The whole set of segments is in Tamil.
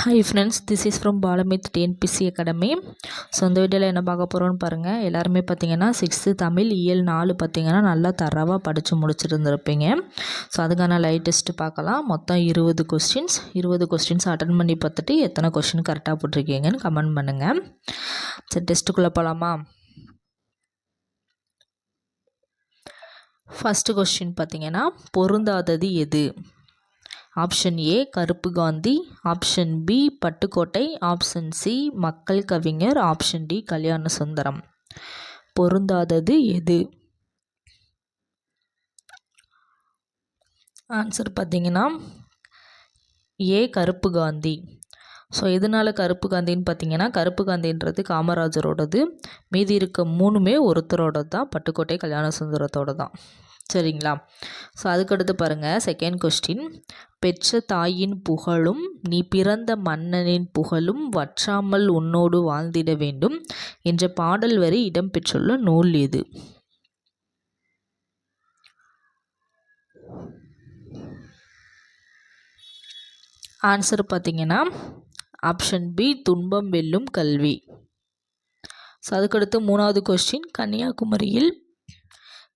Hi friends this is from பாலமித் TNPSC academy so அந்த வீடியோவில் என்ன பார்க்க போகிறோன்னு பாருங்கள் எல்லாருமே பார்த்தீங்கன்னா சிக்ஸ்த்து தமிழ் இயல் நாலு பார்த்தீங்கன்னா நல்லா தரவாக படித்து முடிச்சிருந்துருப்பீங்க. ஸோ அதுக்கான லைட் பார்க்கலாம். மொத்தம் இருபது கொஸ்டின்ஸ் இருபது கொஸ்டின்ஸ் அட்டன் பண்ணி பார்த்துட்டு எத்தனை கொஸ்டின் கரெக்டாக போட்டிருக்கீங்கன்னு கமெண்ட் பண்ணுங்கள் சரி டெஸ்ட்டுக்குள்ளே போகலாமா ஃபஸ்ட்டு கொஸ்டின் பார்த்தீங்கன்னா பொருந்தாதது எது? ஆப்ஷன் ஏ கருப்பு Gandhi. Option B Pattukkottai. Option C மக்கள் கவிஞர். Option D Kalyana Sundaram. பொருந்தாதது எது? ஆன்சர் பார்த்தீங்கன்னா ஏ கருப்பு காந்தி. ஸோ எதனால் கருப்பு காந்தின்னு பார்த்தீங்கன்னா கருப்பு காந்தின்றது காமராஜரோடது. மீதி இருக்க மூணுமே ஒருத்தரோட தான் பட்டுக்கோட்டை கல்யாண சுந்தரத்தோட தான் சரிங்களா? ஸோ அதுக்கடுத்து பாருங்கள் செகண்ட் கொஸ்டின் பெற்ற தாயின் புகழும் நீ பிறந்த மன்னனின் புகழும் வற்றாமல் உன்னோடு வாழ்ந்திட வேண்டும் என்ற பாடல் வரி இடம்பெற்றுள்ள நூல் இது. ஆன்சர் பார்த்தீங்கன்னா ஆப்ஷன் பி துன்பம் வெல்லும் கல்வி. ஸோ அதுக்கடுத்து மூணாவது கொஸ்டின் கன்னியாகுமரியில்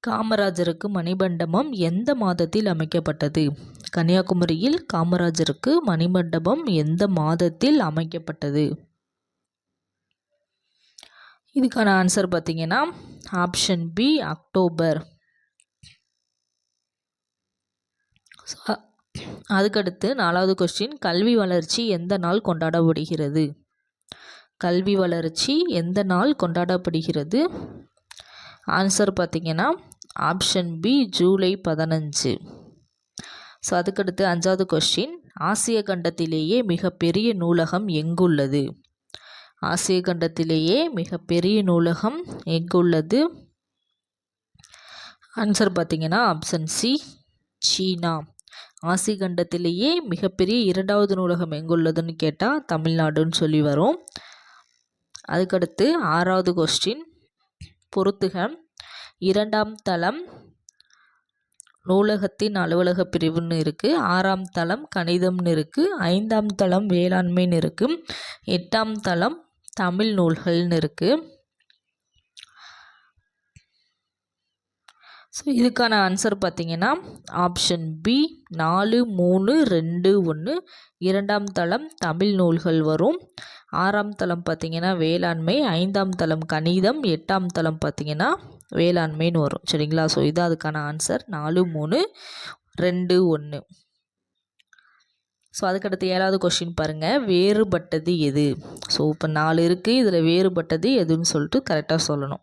காமராஜருக்கு மணிமண்டபம் எந்த மாதத்தில் அமைக்கப்பட்டது? கன்னியாகுமரியில் காமராஜருக்கு மணிமண்டபம் எந்த மாதத்தில் அமைக்கப்பட்டது? இதுக்கான ஆன்சர் பார்த்தீங்கன்னா ஆப்ஷன் பி அக்டோபர் அதுக்கடுத்து நாலாவது கொஸ்டின் கல்வி வளர்ச்சி எந்த நாள் கொண்டாடப்படுகிறது? கல்வி வளர்ச்சி எந்த நாள் கொண்டாடப்படுகிறது? ஆன்சர் பார்த்திங்கன்னா ஆப்ஷன் பி ஜூலை பதினஞ்சு. ஸோ அதுக்கடுத்து அஞ்சாவது கொஸ்டின் ஆசிய கண்டத்திலேயே மிகப்பெரிய நூலகம் எங்குள்ளது? ஆசிய கண்டத்திலேயே மிகப்பெரிய நூலகம் எங்குள்ளது? ஆன்சர் பார்த்தீங்கன்னா ஆப்ஷன் சி சீனா. ஆசிய கண்டத்திலேயே மிகப்பெரிய இரண்டாவது நூலகம் எங்குள்ளதுன்னு கேட்டால் தமிழ்நாடுன்னு சொல்லி வரும். அதுக்கடுத்து ஆறாவது கொஸ்டின் பொறுத்துக இரண்டாம் தளம் நூலகத்தின் அலுவலக பிரிவுன்னு இருக்குது ஆறாம் தளம் கணிதம்னு இருக்குது ஐந்தாம் தளம் வேளாண்மைன்னு இருக்குது எட்டாம் தளம் தமிழ் நூல்கள்னு இருக்குது ஸோ இதுக்கான ஆன்சர் பார்த்திங்கன்னா ஆப்ஷன் பி நாலு மூணு ரெண்டு ஒன்று இரண்டாம் தளம் தமிழ் நூல்கள் வரும். ஆறாம் தளம் பார்த்திங்கன்னா வேளாண்மை ஐந்தாம் தளம் கணிதம் எட்டாம் தளம் பார்த்திங்கன்னா வேளாண்மைன்னு வரும். சரிங்களா? ஸோ இது அதுக்கான ஆன்சர் நாலு மூணு ரெண்டு ஒன்று ஸோ அதுக்கடுத்து ஏழாவது கொஷின் பாருங்கள் வேறுபட்டது எது? ஸோ இப்போ நாலு இருக்குது இதில் வேறுபட்டது எதுன்னு சொல்லிட்டு கரெக்டாக சொல்லணும்.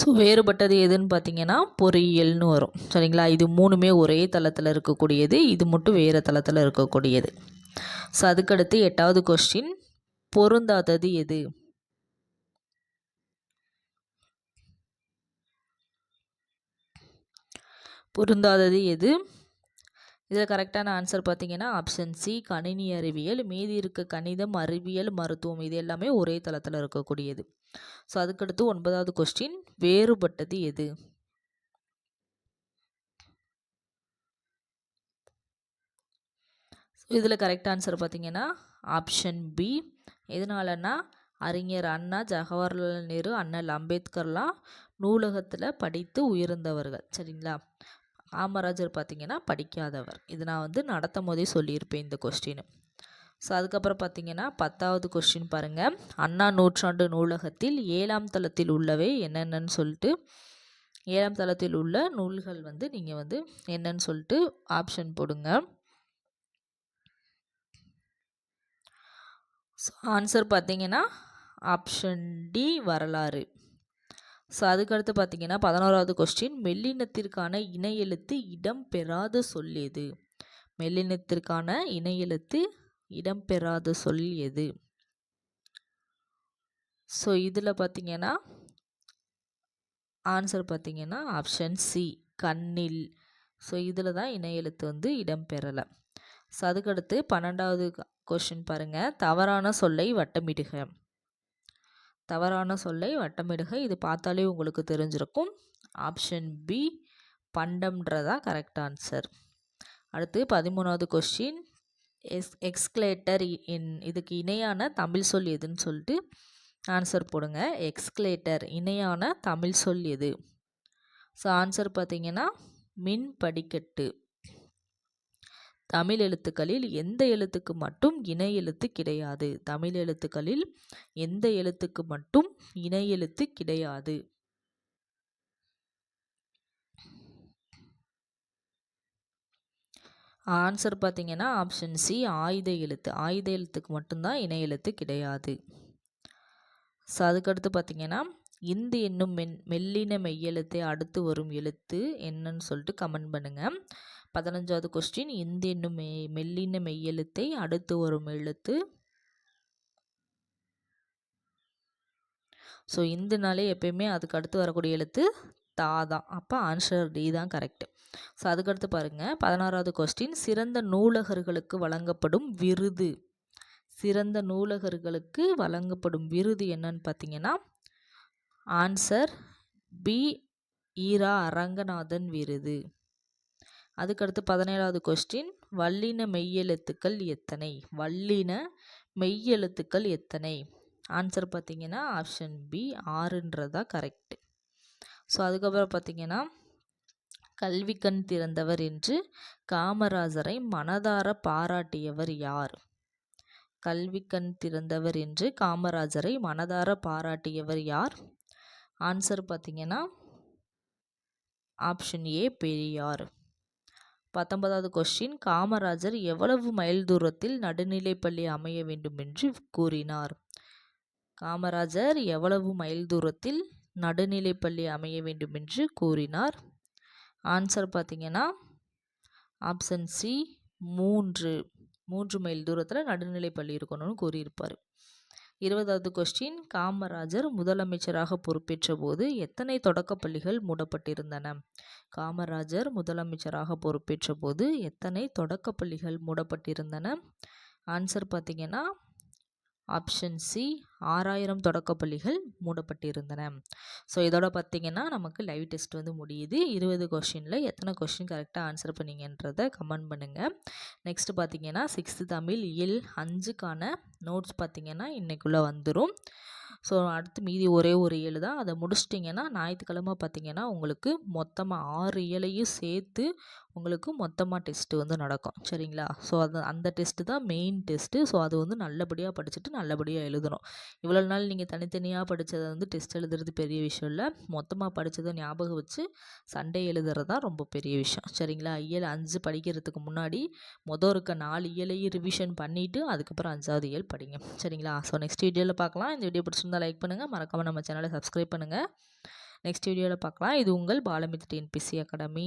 ஸோ வேறுபட்டது எதுன்னு பார்த்தீங்கன்னா பொறியியல்னு வரும். சரிங்களா? இது மூணுமே ஒரே தளத்தில் இருக்கக்கூடியது. இது மட்டும் வேறு தளத்தில் இருக்கக்கூடியது. ஸோ அதுக்கடுத்து எட்டாவது கொஸ்டின் பொருந்தாதது எது? பொருந்தாதது எது? இதில் கரெக்டான ஆன்சர் பார்த்தீங்கன்னா ஆப்ஷன் சி கணினி அறிவியல் மீதி இருக்க கணிதம் அறிவியல் மருத்துவம் இது எல்லாமே ஒரே தளத்தில் இருக்கக்கூடியது. ஸோ அதுக்கடுத்து ஒன்பதாவது கொஸ்டின் வேறுபட்டது எது? இதில் கரெக்ட் ஆன்சர் பார்த்தீங்கன்னா ஆப்ஷன் பி எதனாலன்னா அறிஞர் அண்ணா ஜவஹர்லால் நேரு அண்ணல் அம்பேத்கர்லாம் நூலகத்தில் படித்து உயர்ந்தவர்கள் சரிங்களா? காமராஜர் பார்த்திங்கன்னா படிக்காதவர். இது நான் வந்து நடத்தும் போதே சொல்லியிருப்பேன் இந்த கொஸ்டின் ஸோ அதுக்கப்புறம் பார்த்தீங்கன்னா பத்தாவது கொஸ்டின் பாருங்கள் அண்ணா நூற்றாண்டு நூலகத்தில் ஏழாம் தளத்தில் உள்ளவை என்னென்னு சொல்லிட்டு ஏழாம் தளத்தில் உள்ள நூல்கள் வந்து நீங்கள் வந்து என்னன்னு சொல்லிட்டு ஆப்ஷன் போடுங்க. ஸோ ஆன்சர் பார்த்தீங்கன்னா ஆப்ஷன் டி வரலாறு. ஸோ அதுக்கடுத்து பார்த்தீங்கன்னா பதினோராவது கொஸ்டின் மெல்லினத்திற்கான இணை எழுத்து இடம் பெறாத சொல் எது? மெல்லினத்திற்கான இணை எழுத்து இடம் பெறாத சொல் எது? ஸோ இதில் பார்த்தீங்கன்னா ஆன்சர் பார்த்தீங்கன்னா ஆப்ஷன் சி கண்ணில். ஸோ இதில் தான் இணை எழுத்து வந்து இடம் பெறலை. ஸோ அதுக்கடுத்து பன்னெண்டாவது கொஷின் பாருங்கள் தவறான சொல்லை வட்டமிடுக. தவறான சொல்லை வட்டமிடுக. இது பார்த்தாலே உங்களுக்கு தெரிஞ்சிருக்கும். ஆப்ஷன் பி பண்டம்ன்றதா கரெக்ட் ஆன்சர் அடுத்து பதிமூணாவது கொஸ்டின் எஸ் எக்ஸ்கிலேட்டர் இன் இதுக்கு இணையான தமிழ் சொல் எதுன்னு சொல்லிட்டு ஆன்சர் போடுங்க. எக்ஸ்கிலேட்டர் இணையான தமிழ் சொல் எது? ஸோ ஆன்சர் பார்த்தீங்கன்னா மின் படிக்கட்டு. தமிழ் எழுத்துக்களில் எந்த எழுத்துக்கு மட்டும் இணை எழுத்து கிடையாது. தமிழ் எழுத்துக்களில் எந்த எழுத்துக்கு மட்டும் இணை எழுத்து கிடையாது. ஆன்சர் பார்த்தீங்கன்னா ஆப்ஷன் சி ஆயுத எழுத்து. ஆயுத எழுத்துக்கு மட்டும்தான் இணை எழுத்து கிடையாது. ஸோ அதுக்கடுத்து பார்த்தீங்கன்னா இந்து என்னும் மென் மெல்லின மெய்யெழுத்தை அடுத்து வரும் எழுத்து என்னன்னு சொல்லிட்டு கமெண்ட் பண்ணுங்கள் பதினஞ்சாவது கொஸ்டின் இந்து என்னும் மெ மெல்லின மெய்யெழுத்தை அடுத்து வரும் எழுத்து. ஸோ இந்துனாலே எப்பயுமே அதுக்கு அடுத்து வரக்கூடிய எழுத்து தா தான். அப்போ ஆன்சர் டி தான் கரெக்டு ஸோ அதுக்கடுத்து பாருங்கள் பதினாறாவது கொஸ்டின் சிறந்த நூலகர்களுக்கு வழங்கப்படும் விருது. சிறந்த நூலகர்களுக்கு வழங்கப்படும் விருது என்னன்னு பார்த்தீங்கன்னா ஆன்சர் பி ஈரா அரங்கநாதன் விருது. அதுக்கடுத்து பதினேழாவது கொஸ்டின் வல்லின மெய்யெழுத்துக்கள் எத்தனை? வல்லின மெய்யெழுத்துக்கள் எத்தனை? ஆன்சர் பார்த்திங்கன்னா ஆப்ஷன் பி ஆறுன்றதா கரெக்ட் ஸோ அதுக்கப்புறம் பார்த்திங்கன்னா கல்வி கண் திறந்தவர் என்று காமராஜரை மனதார பாராட்டியவர் யார்? கல்வி கண் திறந்தவர் என்று காமராஜரை மனதார பாராட்டியவர் யார்? ஆன்சர் பார்த்திங்கன்னா ஆப்ஷன் ஏ பெரியார். பத்தொன்பதாவது கொஸ்டின் காமராஜர் எவ்வளவு மைல் தூரத்தில் நடுநிலைப்பள்ளி அமைய வேண்டும் என்று கூறினார். காமராஜர் எவ்வளவு மைல் தூரத்தில் நடுநிலைப்பள்ளி அமைய வேண்டும் என்று கூறினார். ஆன்சர் பார்த்தீங்கன்னா ஆப்ஷன் சி மூன்று மூன்று மைல் தூரத்தில் நடுநிலைப்பள்ளி இருக்கணும்னு கூறியிருப்பார். இருபதாவது கொஸ்டின் காமராஜர் முதலமைச்சராக பொறுப்பேற்ற போது எத்தனை தொடக்கப்பள்ளிகள் மூடப்பட்டிருந்தன? காமராஜர் முதலமைச்சராக பொறுப்பேற்ற போது எத்தனை தொடக்கப்பள்ளிகள் மூடப்பட்டிருந்தன? ஆன்சர் பார்த்திங்கன்னா ஆப்ஷன் சி ஆறாயிரம் தொடக்கப்பள்ளிகள் மூடப்பட்டிருந்தன. ஸோ இதோட பார்த்தீங்கன்னா நமக்கு லைவ் டெஸ்ட் வந்து முடியுது. இருபது கொஷினில் எத்தனை கொஷின் கரெக்டாக ஆன்சர் பண்ணீங்கன்றதை கமெண்ட் பண்ணுங்கள் நெக்ஸ்ட் பார்த்தீங்கன்னா சிக்ஸ்த்து தமிழ் இயல் அஞ்சுக்கான நோட்ஸ் பார்த்திங்கன்னா இன்றைக்குள்ளே வந்துடும் ஸோ அடுத்து மீதி ஒரே ஒரு இயல் தான். அதை முடிச்சிட்டிங்கன்னா ஞாயிற்றுக்கிழமை பார்த்திங்கன்னா உங்களுக்கு மொத்தமாக ஆறு இயலையும் சேர்த்து உங்களுக்கு மொத்தமாக டெஸ்ட்டு வந்து நடக்கும். சரிங்களா? ஸோ அது அந்த டெஸ்ட்டு தான் மெயின் டெஸ்ட்டு ஸோ அது வந்து நல்லபடியாக படிச்சுட்டு நல்லபடியாக எழுதணும். இவ்வளோ நாள் நீங்கள் தனித்தனியாக படித்ததை வந்து டெஸ்ட் எழுதுறது பெரிய விஷயம் இல்லை. மொத்தமாக படித்ததை ஞாபகம் வச்சு சண்டே எழுதுறது தான் ரொம்ப பெரிய விஷயம். சரிங்களா? இயல் அஞ்சு படிக்கிறதுக்கு முன்னாடி மொதல் இருக்க நாலு இயலையும் ரிவிஷன் பண்ணிவிட்டு அதுக்கப்புறம் அஞ்சாவது இயல் படிங்க. சரிங்களா? ஸோ நெக்ஸ்ட் வீடியோவில் பார்க்கலாம். இந்த வீடியோ பிடிச்சிருந்தா லைக் பண்ணுங்கள் மறக்காமல் நம்ம சேனலை சப்ஸ்கிரைப் பண்ணுங்கள் நெக்ஸ்ட் வீடியோவில் பார்க்கலாம். இது உங்கள் பாலமித்ரி என்பிசி அகாடமி